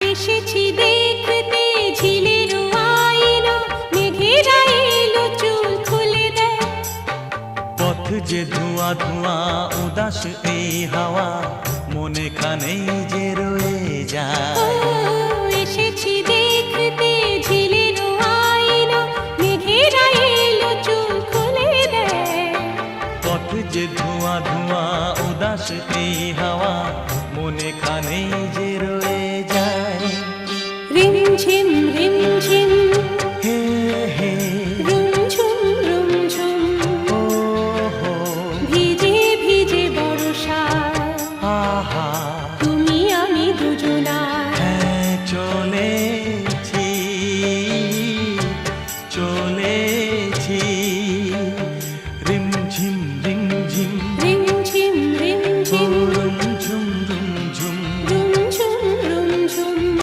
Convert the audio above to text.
এসেছি দেখতে ঝিলের আইলো মেঘেরা এলো চুল খুলে দেয়। পথ যে ধোঁয়া ধোঁয়া উদাস এই হাওয়া মনে খানেই যে রয়ে যায়। এসেছি দেখতে ঝিলের আইলো মেঘেরা এলো চুল খুলে দেয়। পথ যে ধোঁয়া ধোঁয়া উদাস এই হাওয়া মনে খানেই যে আহা তুমি আমি দুজনা হ্যাঁ চলেছি চলেছি। রিম ঝিম রিম ঝিম রিম ঝিম রিম ঝিম ঝুম ঝুম